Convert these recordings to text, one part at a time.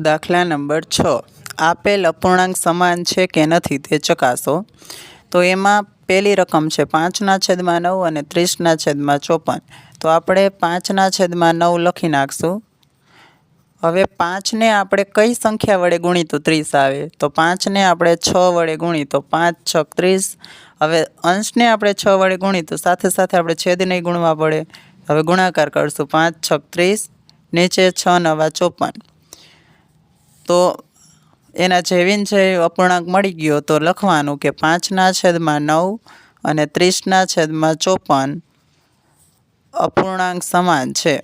દાખલા નંબર છ. આપેલ અપૂર્ણાંક સમાન છે કે નથી તે ચકાસો. તો એમાં પહેલી રકમ છે પાંચના છેદમાં નવ અને ત્રીસના છેદમાં ચોપન. તો આપણે પાંચના છેદમાં નવ લખી નાખશું. હવે પાંચને આપણે કઈ સંખ્યા વડે ગુણી તો ત્રીસ આવે? તો પાંચને આપણે છ વડે ગુણી તો પાંચ છક ત્રીસ. હવે અંશને આપણે છ વડે ગુણી તો સાથે સાથે આપણે છેદ નહીં ગુણવા પડે. હવે ગુણાકાર કરશું પાંચ છક ત્રીસ, નીચે છ નવા ચોપન. તો એના જેવીન જે અપૂર્ણાંક મળી ગયો તો લખવાનું કે પાંચના છેદમાં નવ અને ત્રીસના છેદમાં ચોપન અપૂર્ણાંક સમાન છે.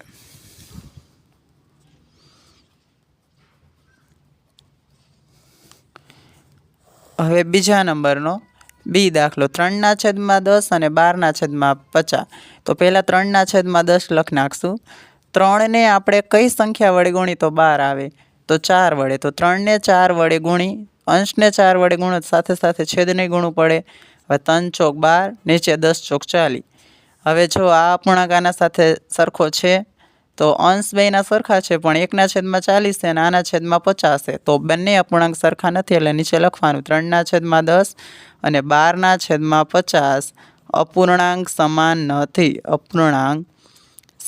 હવે બીજા નંબરનો. બી દાખલો ત્રણના છેદમાં દસ અને બારના છેદમાં પચાસ. તો પહેલાં ત્રણના છેદમાં દસ લખ નાખશું. ત્રણને આપણે કઈ સંખ્યા વડે ગુણી તો બાર આવે? તો ચાર વડે, તો ત્રણને ચાર વડે ગુણી, અંશને ચાર વડે ગુણો સાથે સાથે છેદને ગુણું પડે. હવે ત્રણ ચોક બાર, નીચે દસ ચોક ચાલી હવે જો આ અપૂર્ણાંક આના સાથે સરખો છે, તો અંશ બેયના સરખા છે, પણ એકના છેદમાં ચાલીસ છે અને આના છેદમાં પચાસ છે. તો બંને અપૂર્ણાંક સરખા નથી, એટલે નીચે લખવાનું, ત્રણના છેદમાં દસ અને બારના છેદમાં પચાસ. અપૂર્ણાંક સમાન નથી, અપૂર્ણાંક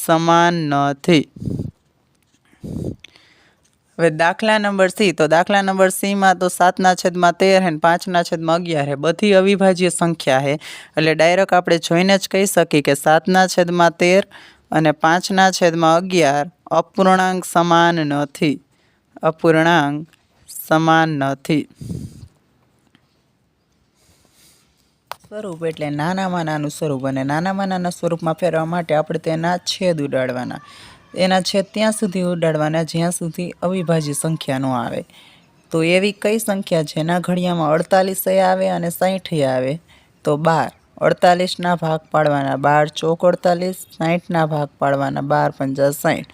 સમાન નથી. હવે દાખલા નંબર સી, તો દાખલા નંબર સીમાં તો સાતના છેદમાં તેર હે પાંચના છેદમાં અગિયાર હે. બધી અવિભાજ્ય સંખ્યા છે એટલે ડાયરેક્ટ આપણે જોઈને જ કહી શકીએ કે સાતના છેદમાં તેર અને પાંચના છેદમાં અગિયાર અપૂર્ણાંક સમાન નથી. અપૂર્ણાંક સમાન નથી. સ્વરૂપ એટલે નાનામાં નાનું સ્વરૂપ અને નાનામાં નાના સ્વરૂપમાં ફેરવા માટે આપણે તેના છેદ ઉડાડવાના. એના છેદ ત્યાં સુધી ઉડાડવાના, જ્યાં સુધી અવિભાજ્ય સંખ્યા ન આવે. તો એવી કઈ સંખ્યા જેના ઘડિયામાં અડતાલીસ આવે અને સાહીઠ આવે? તો બાર. અડતાલીસના ભાગ પાડવાના બાર, ચોક અડતાલીસ સાહીઠના ભાગ પાડવાના બાર, પંચા સાહીઠ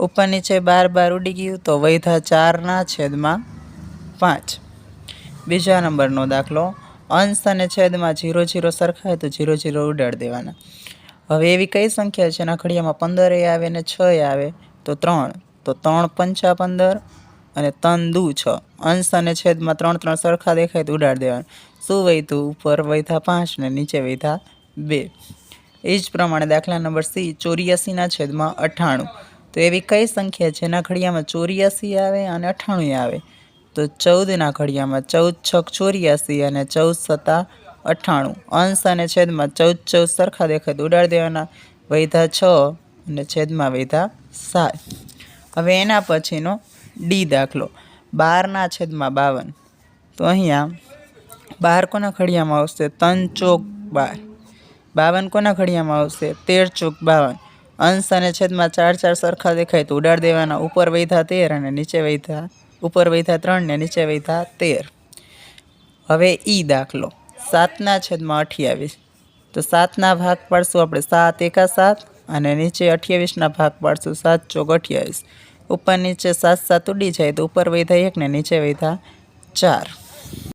ઉપર નીચે બાર બાર ઉડી ગયું તો વૈધા ચારના છેદમાં પાંચ. બીજા નંબરનો દાખલો. અંશ અને છેદમાં જીરો જીરો સરખાય તો જીરો જીરો ઉડાડી દેવાના. હવે એવી કઈ સંખ્યા છે? એના ઘડિયામાં પંદર આવે ને છ એ આવે. તો ત્રણ. તો ત્રણ પંચા પંદર અને તન દુ છ. અંશ અને છેદમાં ત્રણ ત્રણ સરખા દેખાય તો ઉડાડી દેવાનું. શું વહીતું ઉપર વૈધા પાંચ ને નીચે વૈધા બે. એ જ પ્રમાણે દાખલા નંબર સી ચોર્યાસીના છેદમાં અઠ્ઠાણું તો એવી કઈ સંખ્યા છે? એના ઘડિયામાં ચોર્યાસી આવે અને અઠાણું આવે. તો ચૌદના ઘડિયામાં ચૌદ છક ચોર્યાસી અને ચૌદ સત્તા અઠ્ઠાણું. અંશ અને છેદમાં ચૌદ ચૌદ સરખા દેખાય તો ઉડાડી દેવાના. વૈધા છ અને છેદમાં વૈધા સાત. હવે એના પછીનો ડી દાખલો. બારના છેદમાં બાવન. તો અહીંયા બાર કોના ઘડિયામાં આવશે? ત્રણ ચોક બાર. બાવન કોના ઘડિયામાં આવશે? તેર ચોક બાવન. અંશ અને છેદમાં ચાર ચાર સરખા દેખાય તો ઉડાડી દેવાના. ઉપર વૈધા તેર અને નીચે વૈધા, ઉપર વૈધા ત્રણ ને નીચે વૈધા તેર. હવે ઈ દાખલો. સાતના છેદમાં અઠ્યાવીસ. તો સાતના ભાગ પાડશું આપણે સાત એકા સાત અને નીચે અઠ્યાવીસના ભાગ પાડશું સાત ચોક અઠ્યાવીસ. ઉપર નીચે સાત સાત ઉડી જાય તો ઉપર વૈધા એક ને નીચે વૈધા ચાર.